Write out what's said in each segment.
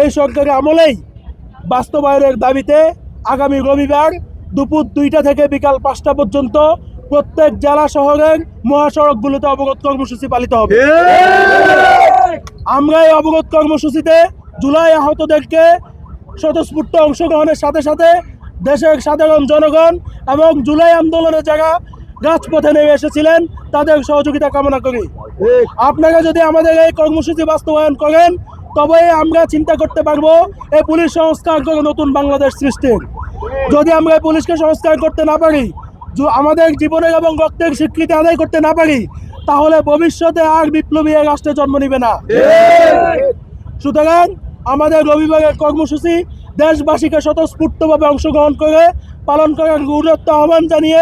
এই সরকারের আমলেই বাস্তবায়নের দাবিতে আগামী রবিবার দুপুর দুইটা থেকে বিকাল পাঁচটা পর্যন্ত প্রত্যেক জেলা শহরের মহাসড়কগুলোতে অবরোধ কর্মসূচি পালিত হবে। আমরা এই অবরোধ কর্মসূচিতে জুলাই আহতদেরকে স্বতঃস্ফূর্ত অংশগ্রহণের সাথে সাথে দেশের সাধারণ জনগণ এবং জুলাই আন্দোলনে যারা রাজপথে নেমে এসেছিলেন, তাদের সহযোগিতা কামনা করি। আপনারা যদি আমাদের এই কর্মসূচি বাস্তবায়ন করেন তবে আমরা চিন্তা করতে পারব এই পুলিশ সংস্কার করে নতুন বাংলাদেশ সৃষ্টির যদি আমরা পুলিশকে সংস্কার করতে না পারি আমাদের জীবনের এবং রক্তের স্বীকৃতি আদায় করতে না পারি, তাহলে ভবিষ্যতে আর বিপ্লবী রাষ্ট্রে জন্ম নিবে না। সুতরাং আমাদের রবিবারের কর্মসূচি দেশবাসীকে স্বতঃস্ফূর্তভাবে অংশগ্রহণ করে, পালন করার গুরুত্ব আহ্বান জানিয়ে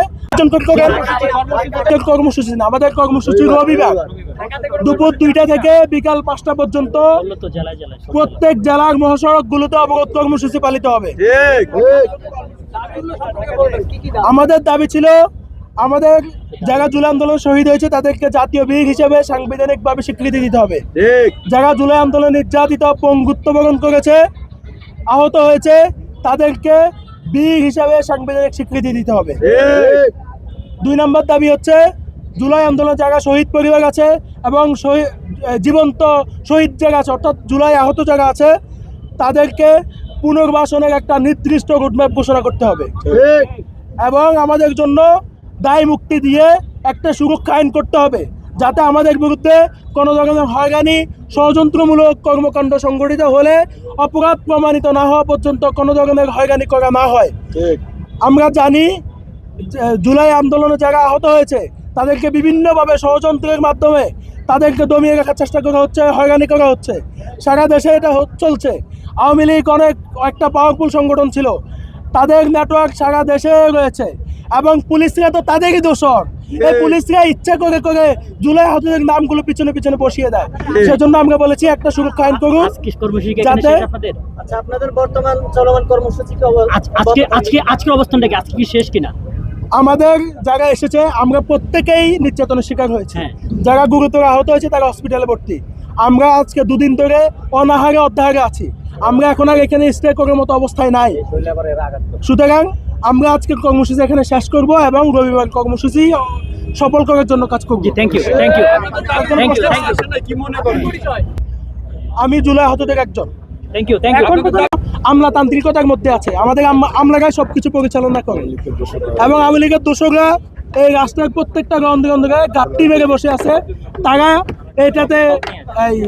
হবে। আমাদের কর্মসূচি না, আমাদের কর্মসূচি রবিবার দুপুর দুইটা থেকে বিকাল পাঁচটা পর্যন্ত প্রত্যেক জেলার মহাসড়কগুলোতে অবরোধ কর্মসূচি পালিত হবে। আমাদের দাবি ছিল, আমাদের যারা জুলাই আন্দোলন শহীদ হয়েছে তাদেরকে জাতীয় বীর হিসেবে সাংবিধানিকভাবে স্বীকৃতি দিতে হবে। যারা জুলাই আন্দোলন নির্যাতিত, পঙ্গুত্ব বরণ করেছে, আহত হয়েছে, তাদেরকে বীর হিসাবে সাংবিধানিক স্বীকৃতি দিতে হবে। দুই নম্বর দাবি হচ্ছে জুলাই আন্দোলন যারা শহীদ পরিবার আছে এবং শহীদ- জীবন্ত শহীদ যারা আছে অর্থাৎ জুলাই আহত যারা আছে। তাদেরকে পুনর্বাসনের একটা নির্দিষ্ট রুটম্যাপ ঘোষণা করতে হবে। এবং আমাদের জন্য দায় মুক্তি দিয়ে একটা সুরক্ষা আইন করতে হবে যাতে আমাদের বিরুদ্ধে কোনো ধরনের হয়রানি ষড়যন্ত্রমূলক কর্মকাণ্ড সংগঠিত হলে অপরাধ প্রমাণিত না হওয়া পর্যন্ত কোনো ধরনের হয়রানি করা না হয়। আমরা জানি জুলাই আন্দোলনে যারা আহত হয়েছে তাদেরকে বিভিন্নভাবে ষড়যন্ত্রের মাধ্যমে তাদেরকে দমিয়ে রাখার চেষ্টা করা হচ্ছে হয়রানি করা হচ্ছে। সারা দেশে এটা চলছে। আওয়ামী লীগ অনেক একটা পাওয়ারফুল সংগঠন ছিল। তাদের নেটওয়ার্ক সারা দেশে রয়েছে। এবং পুলিশরা তো তাদেরই দোষর। এই পুলিশরা ইচ্ছা করে করে জুলাই আহতদের নামগুলো পিছনে পিছনে বসিয়ে দেয়। সেজন্য আমরা বলেছি একটা সুরক্ষা আইন করুন যাতে- আচ্ছা আপনাদের বর্তমান চলমান কর্মসূচি আজকে আজকে আজকের অবস্থানটা কি? আজকে কি শেষ কিনা? আমাদের যারা এসেছে আমরা প্রত্যেকেই নির্যাতনের শিকার হয়েছে। হ্যাঁ। যারা গুরুতর আহত হয়েছে তারা হসপিটালে ভর্তি। আমরা আজকে দুদিন ধরে অনাহারে অধ্যাহারে আছি। আমরা এখন আর এখানে স্টে করার মতো অবস্থায় নাই। সুতরাং আমরা আজকে কর্মসূচি এখানে শেষ করব এবং রবিবার কর্মসূচি সফল করার জন্য কাজ করব। Thank you thank you thank you আমি জুলাই আহতদের একজন। থ্যাংক ইউ থ্যাংক ইউ আমলাতান্ত্রিকতার মধ্যে আছে। আমাদের আম- সব সবকিছু পরিচালনা করে। এবং আওয়ামী লীগের দোষকরা এই রাস্তার প্রত্যেকটা গন্ধ গন্ধে গাপটি মেরে বসে আছে। তারা এটাতে এই